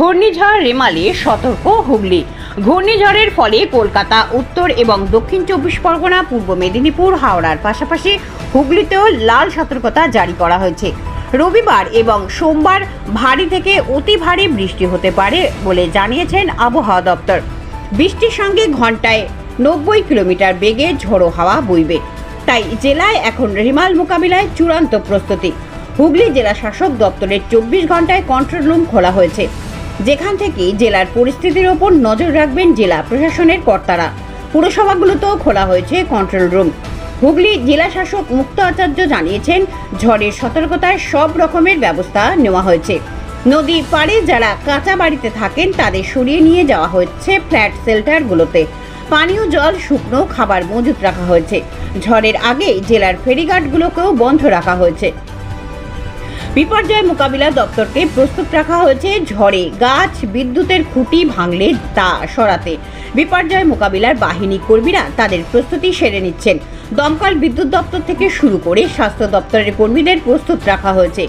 ঘূর্ণিঝড় রেমালে সতর্ক হুগলি। ঘূর্ণিঝড়ের ফলে কলকাতা, উত্তর এবং দক্ষিণ চব্বিশ পরগনা, পূর্ব মেদিনীপুর, হাওড়ার পাশাপাশি হুগলিতেও লাল সতর্কতা জারি করা হয়েছে। রবিবার এবং সোমবার ভারী থেকে অতি ভারী বৃষ্টি হতে পারে বলে জানিয়েছেন আবহাওয়া দপ্তর। বৃষ্টির সঙ্গে ঘন্টায় নব্বই কিলোমিটার বেগে ঝোড়ো হাওয়া বইবে। তাই জেলায় এখন রিমাল মোকাবিলায় চূড়ান্ত প্রস্তুতি। হুগলি জেলা শাসক দপ্তরের চব্বিশ ঘন্টায় কন্ট্রোল রুম খোলা হয়েছে। যেখান থেকে জেলার পরিস্থিতির ওপর নজর রাখবেন জেলা প্রশাসনের কর্তারা। পুরসভাগুলোতেও খোলা হয়েছে কন্ট্রোল রুম হুগলি জেলা শাসক মুক্ত আচার্য জানিয়েছেন, ঝড়ের সতর্কতায় সব রকমের ব্যবস্থা নেওয়া হয়েছে। নদী পাড়ে যারা কাঁচা বাড়িতে থাকেন, তাদের সরিয়ে নিয়ে যাওয়া হচ্ছে ফ্ল্যাট শেল্টারগুলোতে। পানীয় জল, শুকনো খাবার মজুত রাখা হয়েছে। ঝড়ের আগে জেলার ফেরিঘাটগুলোকেও বন্ধ রাখা হয়েছে। বিপর্যয় মোকাবিলা দপ্তরকে প্রস্তুত রাখা হয়েছে ঝড়ে। গাছ বিদ্যুতের খুঁটি ভাঙলে তা সরাতে। বিপর্যয় মোকাবিলার বাহিনী কর্মীরা তাদের প্রস্তুতি সেরে নিচ্ছেন। দমকল বিদ্যুৎ দপ্তর থেকে শুরু করে স্বাস্থ্য দপ্তরের কর্মীদের প্রস্তুত রাখা হয়েছে।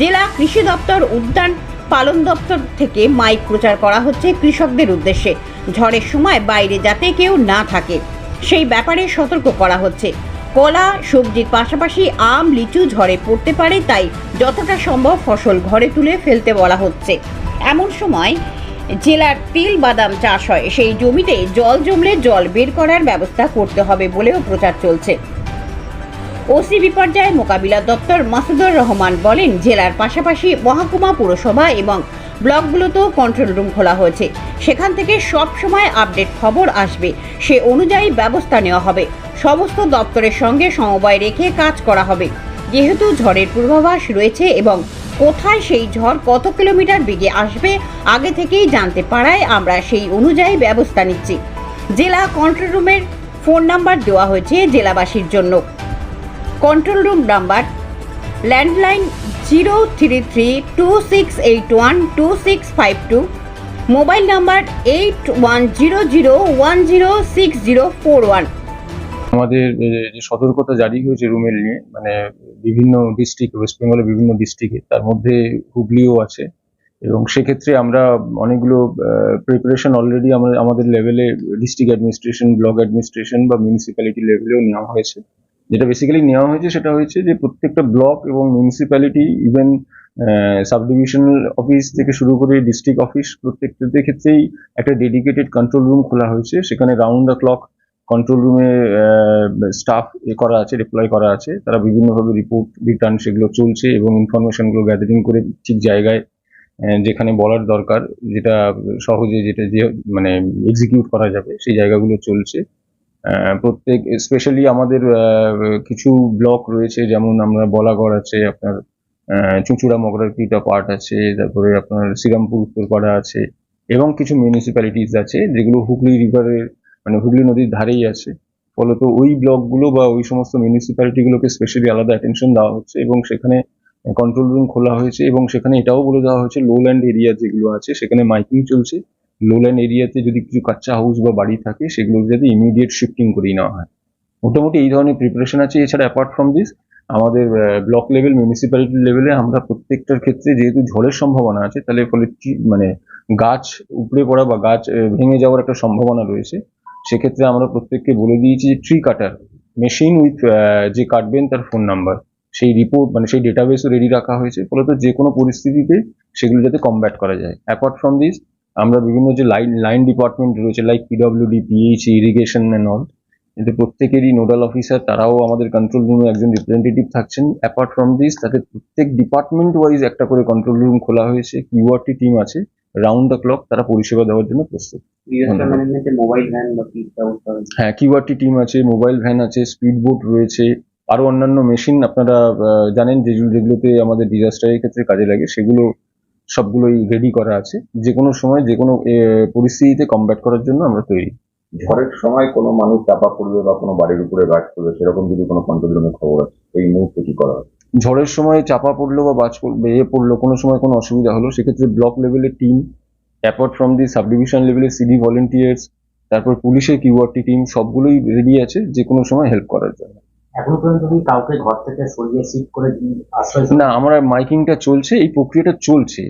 জেলা কৃষি দপ্তর উদ্যান পালন দপ্তর থেকে মাইক প্রচার করা হচ্ছে কৃষকদের উদ্দেশ্যে। ঝড়ের সময় বাইরে যাতে কেউ না থাকে, সেই ব্যাপারে সতর্ক করা হচ্ছে। কলা, সবজির পাশাপাশি আম, লিচু ঝড়ে পড়তে পারে, তাই যতটা সম্ভব ফসল ঘরে তুলে ফেলতে বলা হচ্ছে। এমন সময় জেলার তিল বাদাম চাষ হয়, সেই জমিতে জল জমলে জল বের করার ব্যবস্থা করতে হবে বলেও প্রচার চলছে। ওসি বিপর্যয় মোকাবিলা দপ্তর মাসুদুর রহমান বলেন, জেলার পাশাপাশি মহকুমা, পুরসভা এবং ব্লকগুলোতেও কন্ট্রোল রুম খোলা হয়েছে। সেখান থেকে সব সময় আপডেট খবর আসবে, সে অনুযায়ী ব্যবস্থা নেওয়া হবে। সমস্ত দপ্তরের সঙ্গে সমবায় রেখে কাজ করা হবে। যেহেতু ঝড়ের পূর্বাভাস রয়েছে এবং কোথায় সেই ঝড় কত কিলোমিটার বেগে আসবে, আগে থেকেই জানতে পারায় আমরা সেই অনুযায়ী ব্যবস্থা নিচ্ছি। জেলা কন্ট্রোল রুমের ফোন নাম্বার দেওয়া হয়েছে জেলাবাসীর জন্য। Control room number landline zero three three two six eight one two six five two, mobile number eight one zero zero one zero six zero four one. আমাদের যে সতর্কতা জারি হয়েছে রুমের নিয়ে মানে বিভিন্ন ডিস্ট্রিক্ট ওয়েস্ট বেঙ্গলের বিভিন্ন ডিস্ট্রিক্টে তার মধ্যে হুগলিও আছে। এবং সেক্ষেত্রে আমরা অনেকগুলো প্রিপারেশন অলরেডি আমরা, আমাদের লেভেলে ডিস্ট্রিক্ট অ্যাডমিনিস্ট্রেশন ব্লক অ্যাডমিনিস্ট্রেশন বা মিউনিসিপ্যালিটি লেভেলেও নেওয়া হয়েছে। যেটা বেসিক্যালি নেওয়া হয়েছে সেটা হয়েছে যে প্রত্যেকটা ব্লক এবং municipality even sub divisional office থেকে শুরু করে ডিস্ট্রিক্ট অফিস প্রত্যেকটাদের ক্ষেত্রেই একটা ডেডিকেটেড কন্ট্রোল রুম খোলা হয়েছে। সেখানে রাউন্ড দ্য ক্লক কন্ট্রোল রুমে স্টাফ এ করা আছে ডিপ্লয় করা আছে। তারা বিভিন্নভাবে রিপোর্ট রিটার্ন সেগুলো চলছে এবং ইনফরমেশনগুলো গ্যাদারিং করে ঠিক জায়গায় যেখানে বলার দরকার, যেটা সহজে যেটা যে মানে এক্সিকিউট করা যাবে, সেই জায়গাগুলো চলছে। প্রত্যেক স্পেশালি আমাদের কিছু ব্লক রয়েছে, যেমন আমরা বলাগড় আছে, আপনার চুঁচুড়া, মগরার কিটা পার্ট আছে, তারপরে আপনার শ্রীরামপুর, উত্তরপাড়া আছে, এবং কিছু মিউনিসিপ্যালিটিস আছে, যেগুলো হুগলি রিভারের মানে হুগলি নদীর ধারেই আছে। ফলত ওই ব্লকগুলো বা ওই সমস্ত মিউনিসিপ্যালিটিগুলোকে স্পেশালি আলাদা অ্যাটেনশন দেওয়া হচ্ছে এবং সেখানে কন্ট্রোল রুম খোলা হয়েছে এবং সেখানে এটাও বলে দেওয়া হয়েছে লো ল্যান্ড এরিয়া যেগুলো আছে সেখানে মাইকিং চলছে। লো ল্যান্ড এরিয়াতে যদি কিছু কাচ্চা হাউস বা বাড়ি থাকে সেগুলো যাতে ইমিডিয়েট শিফটিং করিয়ে নেওয়া হয়। মোটামুটি এই ধরনের প্রিপারেশন আছে। এছাড়া অ্যাপার্ট ফ্রম দিস আমাদের ব্লক লেভেল মিউনিসিপ্যালিটি লেভেলে আমরা প্রত্যেকটার ক্ষেত্রে যেহেতু ঝড়ের সম্ভাবনা আছে, তাহলে ফলে মানে গাছ উপড়ে পড়া বা গাছ ভেঙে যাওয়ার একটা সম্ভাবনা রয়েছে। সেক্ষেত্রে আমরা প্রত্যেককে বলে দিয়েছি যে ট্রি কাটার মেশিন উইথ যে কাটবেন তার ফোন নাম্বার সেই রিপোর্ট মানে সেই ডেটাবেসও রেডি রাখা হয়েছে। ফলত যে কোনো পরিস্থিতিতে সেগুলো যাতে কমব্যাট করা যায়। অ্যাপার্ট ফ্রম দিস আমরা বিভিন্ন যে লাইন লাইন ডিপার্টমেন্ট রয়েছে like PWD PH irrigation and all কিন্তু প্রত্যেকেরই নোডাল অফিসার তারাও আমাদের কন্ট্রোল রুমে একজন রিপ্রেজেন্টেটিভ থাকছেন। অ্যাপার্ট ফ্রম দিস তাদের প্রত্যেক ডিপার্টমেন্ট ওয়াইজ একটা করে কন্ট্রোল রুম খোলা হয়েছে কিউআরটি টিম আছে। রাউন্ড দ্য ক্লক তারা পরিষেবা দেওয়ার জন্য প্রস্তুত? হ্যাঁ কিউআরটি টিম আছে মোবাইল ভ্যান আছে স্পিড বোট রয়েছে আরও অন্যান্য মেশিন আপনারা আহ, জানেন যেগুলো যেগুলোতে আমাদের ডিজাস্টারের ক্ষেত্রে কাজে লাগে সেগুলো সবগুলোই রেডি করা আছে। যে কোনো সময় যে কোনো পরিস্থিতিতে কমব্যাট করার জন্য আমরা তৈরি। ঝড়ের সময় কোনো মানুষ চাপা পড়বে বা কোনো বাড়ির উপরে গাছ পড়বে সেরকম যদি কোনো কন্ট্রোল রুমে খবর আছে এই মুহূর্তে কি করা হবে ঝড়ের সময় চাপা পড়ল বা বাজ পড়ল বেয়ে পড়ল কোনো সময় কোনো অসুবিধা হলো সেক্ষেত্রে ব্লক লেভেলের team apart from the sub division লেভেলের সিডি ভলেন্টিয়ার্স তারপর পুলিশের কিউআরটি টিম সবগুলোই রেডি আছে যে কোনো সময় হেল্প করার জন্য। এখনও পর্যন্ত কি কাউকে ঘর থেকে সরিয়ে শিফট করে আশ্রয় না আমরা মাইকিংটা চলছে এই প্রক্রিয়াটা চলছে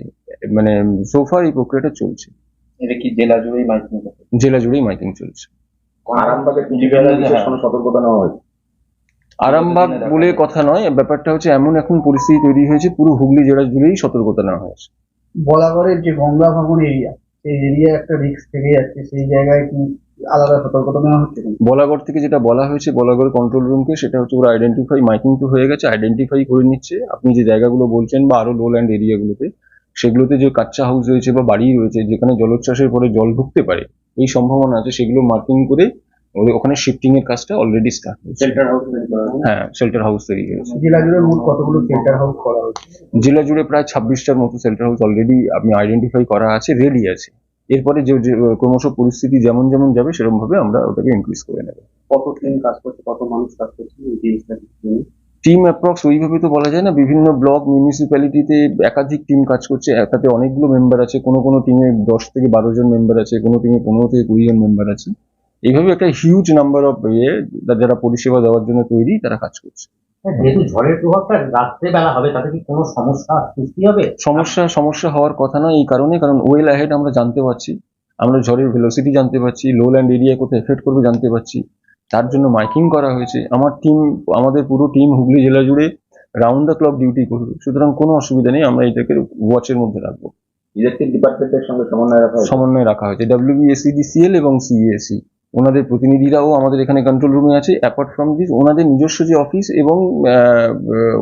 মানে সোফার এই প্রক্রিয়াটা চলছে। এটা কি জেলা জুড়েই মাইকিং জেলা জুড়েই মাইকিং চলছে। আরামবাগের বিশেষ সতর্কতা নেওয়া হয়েছে? আরামবাগ বলে কথা নয় ব্যাপারটা হচ্ছে এমন এখন পরিস্থিতি তৈরি হয়েছে পুরো হুগলি জেলা জুড়েই সতর্কতা নেওয়া হয়েছে বলাগড়ের যে গঙ্গা ভবন এরিয়া সেই এরিয়া একটা রিস্ক থেকে যাচ্ছে সেই জায়গায় কি আলাদা সতর্কতা নেওয়া হচ্ছে? বলাগড় থেকে যেটা বলা হয়েছে বলাগড় কন্ট্রোল রুমকে সেটা হচ্ছে ওরা আইডেন্টিফাই মাইকিং তো হয়ে গেছে আইডেন্টিফাই করে নিচ্ছে আপনি যে জায়গাগুলো বলছেন বা আরও লো ল্যান্ড এরিয়াগুলোতে সেগুলোতে যে কাচ্চা হাউস রয়েছে বা বাড়ি রয়েছে যেখানে জলোচ্ছ্বাসের পরে জল ঢুকতে পারে এই সম্ভাবনা আছে সেগুলো মার্কিং করে ওখানে শিফটিং এর কাজটা অলরেডি স্টার্ট হয়েছে। শেল্টার হাউস তৈরি করা হ্যাঁ? শেল্টার হাউস তৈরি হয়েছে। জেলা জুড়ে মোট কতগুলো সেন্টার হাউস করা হচ্ছে জেলা জুড়ে প্রায় ছাব্বিশটার মতো শেল্টার হাউস অলরেডি আপনি আইডেন্টিফাই করা আছে রেডি আছে। এরপরে যে ক্রমশ পরিস্থিতি যেমন যেমন যাবে সেরকম ভাবে আমরা ওটাকে ইনক্রিজ করে নেব। কত টিম কাজ করছে কত মানুষ কাজ করছে এই জিনিসটা নিয়ে? টিম অ্যাপ্রক্স ওইভাবে তো বলা যায় না বিভিন্ন ব্লক মিউনিসিপ্যালিটিতে একাধিক টিম কাজ করছে তাতে অনেকগুলো মেম্বার আছে কোনো কোনো টিমে দশ থেকে বারো জন মেম্বার আছে কোনো টিমে পনেরো থেকে কুড়ি জন মেম্বার আছে। এইভাবে একটা হিউজ নাম্বার অফ ইয়ে যারা পরিষেবা দেওয়ার জন্য তৈরি তারা কাজ করছে। যেহেতু ঝড়ের প্রভাবটা রাত্রেবেলা হবে তাতে কি কোনো সমস্যা সৃষ্টি হবে? সমস্যা সমস্যা হওয়ার কথা না এই কারণে কারণ ওয়েল অ্যাহেড আমরা জানতে পারছি। আমরা ঝড়ের ভেলোসিটি জানতে পারছি লো ল্যান্ড এরিয়া কোথায় এফেক্ট করবে জানতে পারছি। তার জন্য মাইকিং করা হয়েছে। আমার টিম আমাদের পুরো টিম হুগলি জেলা জুড়ে রাউন্ড দ্য ক্লক ডিউটি করবে। সুতরাং কোনো অসুবিধা নেই আমরা এটাকে ওয়াচের মধ্যে রাখব। ইলেকট্রিক ডিপার্টমেন্টের সঙ্গে সমন্বয় রাখা হয়েছে? সমন্বয় রাখা হয়েছে। ডাব্লিউবিএসিডিসিএল এবং সিএসি ওনাদের প্রতিনিধিরাও আমাদের এখানে কন্ট্রোল রুমে আছে। অ্যাপার্ট ফ্রম দিস ওনাদের নিজস্ব যে অফিস এবং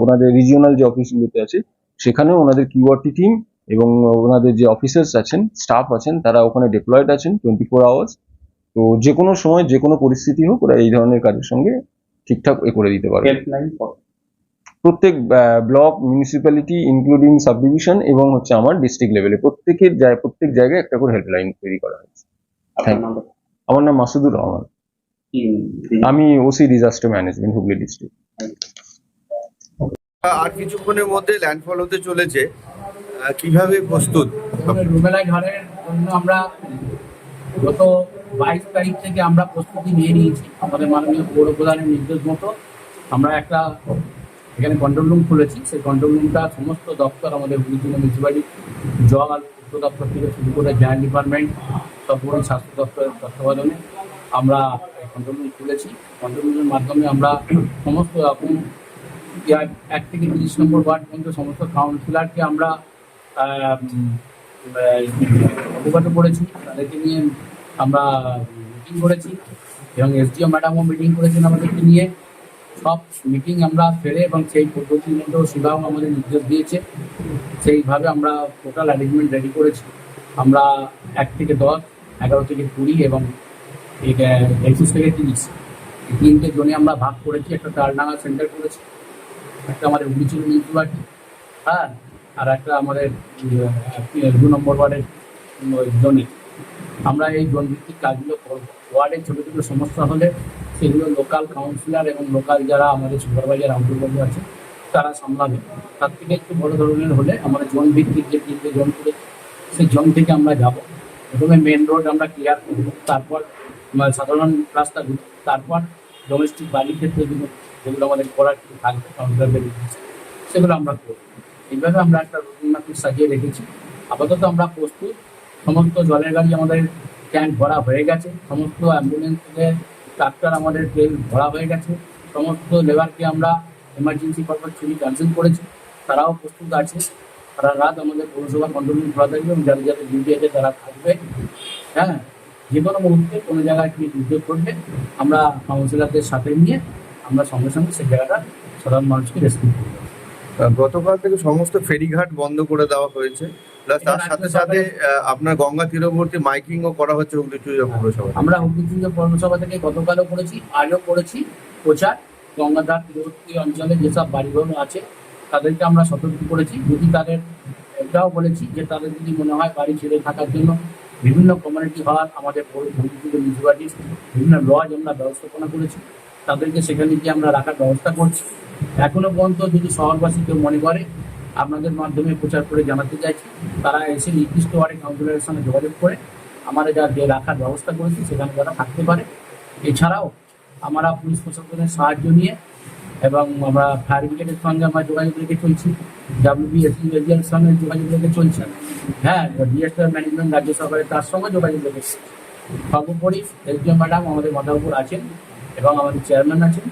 ওনাদের রিজিওনাল যে অফিসগুলোতে আছে সেখানেও ওনাদের কিউআরটি টিম এবং ওনাদের যে অফিসার্স আছেন স্টাফ আছেন তারা ওখানে ডিপ্লয়েড আছেন টোয়েন্টি ফোর আওয়ার্স তো যে কোনো সময় যে কোনো পরিস্থিতি হোক ওরা এই ধরনের কাজের সঙ্গে ঠিকঠাক এ করে দিতে কত? প্রত্যেক ব্লক মিউনিসিপ্যালিটি ইনক্লুডিং সাবডিভিশন এবং হচ্ছে আমার ডিস্ট্রিক্ট লেভেলে প্রত্যেকের প্রত্যেক জায়গায় একটা করে হেল্পলাইন তৈরি করা হয়েছে। you. নাম্বার আমার নাম মাসুদুর রহমান। আমি OC disaster management Hooghly district আর কিছুক্ষণের মধ্যে ল্যান্ডফল হতে চলেছে। আহ, কীভাবে প্রস্তুত? রুবেলা ঝড়ের জন্য আমরা গত বাইশ তারিখ থেকে আমরা প্রস্তুতি নিয়ে নিয়েছি। আমাদের মাননীয় পৌর প্রধানের নির্দেশ মতো আমরা একটা এখানে কন্ট্রোল রুম খুলেছি। সেই কন্ট্রোল রুমটা সমস্ত দপ্তর আমাদের হুগলি মিউনিসিপ্যালিটি জল দপ্তর থেকে শুরু করে জয়েন্ট ডিপার্টমেন্ট সর্বোপরি স্বাস্থ্য দপ্তরের তত্ত্বাবধানে আমরা কন্ট্রোল রুম খুলেছি। কন্ট্রোল রুমের মাধ্যমে আমরা সমস্ত রকম এক- থেকে তিরিশ নম্বর ওয়ার্ড পর্যন্ত সমস্ত কাউন্সিলরকে আমরা অবগত করেছি। তাদেরকে নিয়ে আমরা মিটিং করেছি এবং এসডিও ম্যাডামও মিটিং করেছেন আমাদেরকে নিয়ে। সব মিটিং আমরা ফেলে এবং সেই পদ্ধতির মধ্যেও শিবাও আমাদের নির্দেশ দিয়েছে। সেইভাবে আমরা টোটাল অ্যারেঞ্জমেন্ট রেডি করেছি। আমরা এক থেকে দশ, এগারো থেকে কুড়ি এবং একুশ থেকে তিরিশ। এই তিনটে জোনে আমরা ভাগ করেছি, একটা তালডাঙ্গা সেন্টার করেছি, একটা আমাদের উড়িচুর মিউনিসিপালিটি হ্যাঁ আর একটা আমাদের দু নম্বর ওয়ার্ডের জোনে। আমরা এই জোন ভিত্তিক কাজগুলো করব। ওয়ার্ডের ছোটো ছোটো সমস্যা হলে সেগুলো লোকাল কাউন্সিলর এবং লোকাল যারা আমাদের সুপারভাইজার আউটডোর আছে, তারা সামলাবে। তার থেকে একটু বড় ধরনের হলে আমাদের জোন ভিত্তিক যে তিনটে জোন করে সেই জোন থেকে আমরা যাব। প্রথমে মেন রোড আমরা ক্লিয়ার করব, তারপর আমার সাধারণ রাস্তাগুলো তারপর ডোমেস্টিক বাড়ির ক্ষেত্রে যেগুলো আমাদের করার থাকবে কাউন্সিলরদের সেগুলো আমরা করব। এইভাবে আমরা একটা মাফিক সাজিয়ে রেখেছি। আপাতত আমরা প্রস্তুত। সমস্ত জলের গাড়ি আমাদের ট্যাঙ্ক ভরা হয়ে গেছে। সমস্ত অ্যাম্বুলেন্স ট্রাক্টর আমাদের তেল ভরা হয়ে গেছে, সমস্ত লেবারকে আমরা এমার্জেন্সি পারপাস ছুটি ক্যান্সেল করেছি। তারাও প্রস্তুত আছে। সারা রাত আমাদের পৌরসভা কন্ট্রোল খোলা থাকবে এবং যাদের যাদের ডিউটি আছে তারা থাকবে। হ্যাঁ যে কোনো মুহূর্তে কোনো জায়গায় কি দুর্যোগ ঘটবে আমরা কাউন্সিলরদের সাথে নিয়ে আমরা সঙ্গে সঙ্গে সেই জায়গাটা সাধারণ মানুষকে রেস্কিউ করব। গতকাল থেকে সমস্ত ফেরিঘাট বন্ধ করে দেওয়া হয়েছে। প্লাস তার সাথে সাথে আপনার গঙ্গা তীরবর্তী মাইকিংও করা হচ্ছে হুগলি চুরিয়া পৌরসভা আমরা হুগলিচন্দ্র পৌরসভা থেকে গতকালও করেছি, আজও করেছি প্রচার। গঙ্গাধার তীরবর্তী অঞ্চলে যেসব বাড়িঘর আছে, তাদেরকে আমরা সতর্ক করেছি। যদি তাদের, এটাও বলেছি যে তাদের যদি মনে হয় বাড়ি ছেড়ে থাকার জন্য বিভিন্ন কমিউনিটি হল আমাদের হুগলিচন্দ্র বিভিন্ন লজ আমরা ব্যবস্থাপনা করেছি, তাদেরকে সেখানে গিয়ে আমরা রাখার ব্যবস্থা করছি। এখনও পর্যন্ত যদি শহরবাসী কেউ মনে করে আপনাদের মাধ্যমে প্রচার করে জানাতে চাইছি, তারা এসে নির্দিষ্ট ওয়ার্ডে কাউন্সিলরের সঙ্গে যোগাযোগ করে আমরা যা যে রাখার ব্যবস্থা করেছি সেখানে তারা থাকতে পারে। এছাড়াও আমরা পুলিশ প্রশাসনের সাহায্য নিয়ে এবং আমরা ফায়ার ব্রিগেডের সঙ্গে আমরা যোগাযোগ রেখে চলছি ডাব্লিউবিএসসি এরিয়ার সঙ্গে যোগাযোগ রেখে চলছে। হ্যাঁ ডিএসআর ম্যানেজমেন্ট রাজ্য সরকারের তার সঙ্গে যোগাযোগ রেখেছি সর্বোপরি এসডিও ম্যাডাম আমাদের মাথার আছেন এবং আমাদের চেয়ারম্যান আছেন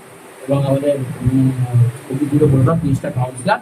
এবং আমাদের উপযুক্ত বললাম তিরিশটা কাউন্সিলার